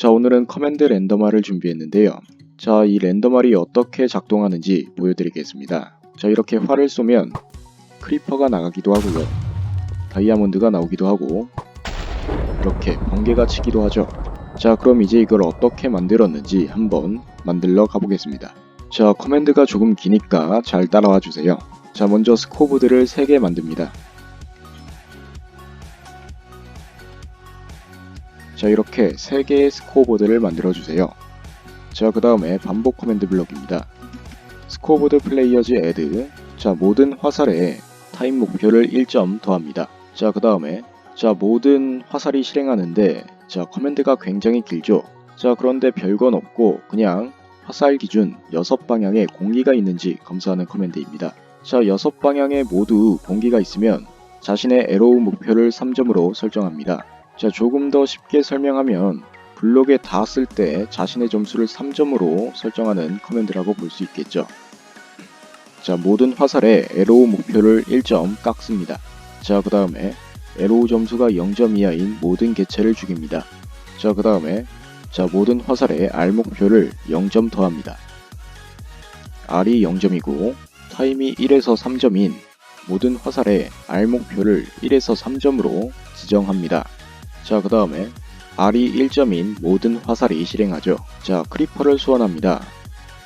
자 오늘은 커맨드 랜덤화를 준비했는데요. 자 이 랜덤화이 어떻게 작동하는지 보여드리겠습니다. 자 이렇게 활을 쏘면 크리퍼가 나가기도 하고요. 다이아몬드가 나오기도 하고 이렇게 번개가 치기도 하죠. 자 그럼 이제 이걸 어떻게 만들었는지 한번 만들러 가보겠습니다. 자 커맨드가 조금 기니까 잘 따라와 주세요. 자 먼저 스코보드를 3개 만듭니다. 자 이렇게 3개의 스코어보드를 만들어 주세요. 자 그 다음에 반복 커맨드 블럭입니다. 스코어보드 플레이어즈 애드 자 모든 화살에 타임 목표를 1점 더합니다. 자 그 다음에 자 모든 화살이 실행하는데 자 커맨드가 굉장히 길죠. 자 그런데 별건 없고 그냥 화살 기준 6방향에 공기가 있는지 검사하는 커맨드입니다. 자 6방향에 모두 공기가 있으면 자신의 에로우 목표를 3점으로 설정합니다. 자, 조금 더 쉽게 설명하면 블록에 닿았을 때 자신의 점수를 3점으로 설정하는 커맨드라고 볼 수 있겠죠. 자, 모든 화살에 에로우 목표를 1점 깎습니다. 자, 그 다음에 에로우 점수가 0점 이하인 모든 개체를 죽입니다. 자, 그 다음에 자, 모든 화살에 R 목표를 0점 더합니다. R이 0점이고 타임이 1에서 3점인 모든 화살에 R 목표를 1에서 3점으로 지정합니다. 자, 그 다음에 R이 1점인 모든 화살이 실행하죠. 자, 크리퍼를 소환합니다.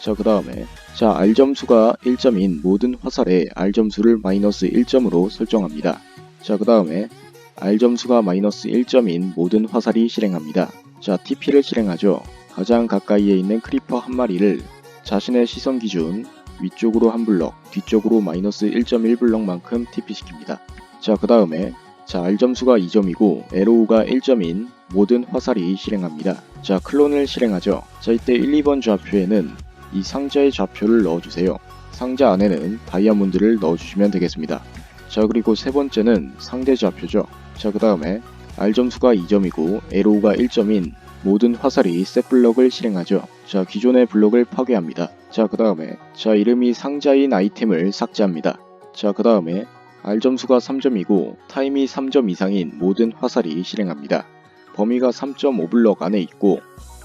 자, 그 다음에 자, R 점수가 1점인 모든 화살에 R 점수를 마이너스 1점으로 설정합니다. 자, 그 다음에 R 점수가 마이너스 1점인 모든 화살이 실행합니다. 자, TP를 실행하죠. 가장 가까이에 있는 크리퍼 한 마리를 자신의 시선 기준 위쪽으로 한 블럭, 뒤쪽으로 마이너스 1.1 블럭만큼 TP 시킵니다. 자, 그 다음에 자, R 점수가 2점이고 에로우가 1점인 모든 화살이 실행합니다. 자, 클론을 실행하죠. 자, 이때 1, 2번 좌표에는 이 상자의 좌표를 넣어주세요. 상자 안에는 다이아몬드를 넣어주시면 되겠습니다. 자, 그리고 세 번째는 상대 좌표죠. 자, 그 다음에 R 점수가 2점이고 에로우가 1점인 모든 화살이 셋 블럭을 실행하죠. 자, 기존의 블럭을 파괴합니다. 자, 그 다음에 자, 이름이 상자인 아이템을 삭제합니다. 자, 그 다음에 R 점수가 3점이고 타임이 3점 이상인 모든 화살이 실행합니다. 범위가 3.5블럭 안에 있고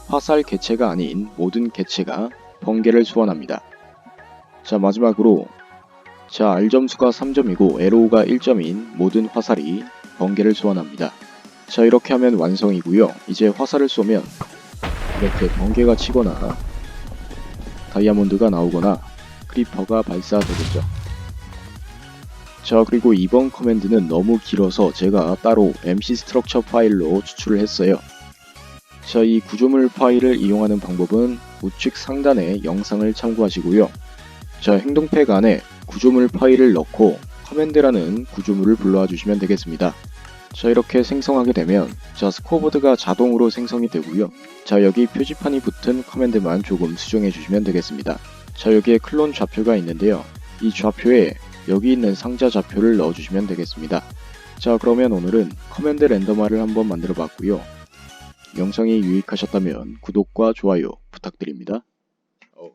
화살 개체가 아닌 모든 개체가 번개를 소환합니다. 자 마지막으로 자 R 점수가 3점이고 에로우가 1점인 모든 화살이 번개를 소환합니다. 자 이렇게 하면 완성이고요. 이제 화살을 쏘면 이렇게 번개가 치거나 다이아몬드가 나오거나 크리퍼가 발사되겠죠. 자 그리고 이번 커맨드는 너무 길어서 제가 따로 MC 스트럭처 파일로 추출을 했어요. 자 이 구조물 파일을 이용하는 방법은 우측 상단의 영상을 참고하시고요. 자 행동팩 안에 구조물 파일을 넣고 커맨드라는 구조물을 불러와 주시면 되겠습니다. 자 이렇게 생성하게 되면 자 스코어보드가 자동으로 생성이 되고요. 자 여기 표지판이 붙은 커맨드만 조금 수정해 주시면 되겠습니다. 자 여기에 클론 좌표가 있는데요. 이 좌표에 여기 있는 상자 좌표를 넣어주시면 되겠습니다. 자 그러면 오늘은 커맨드 랜덤화를 한번 만들어 봤고요. 영상이 유익하셨다면 구독과 좋아요 부탁드립니다. 어.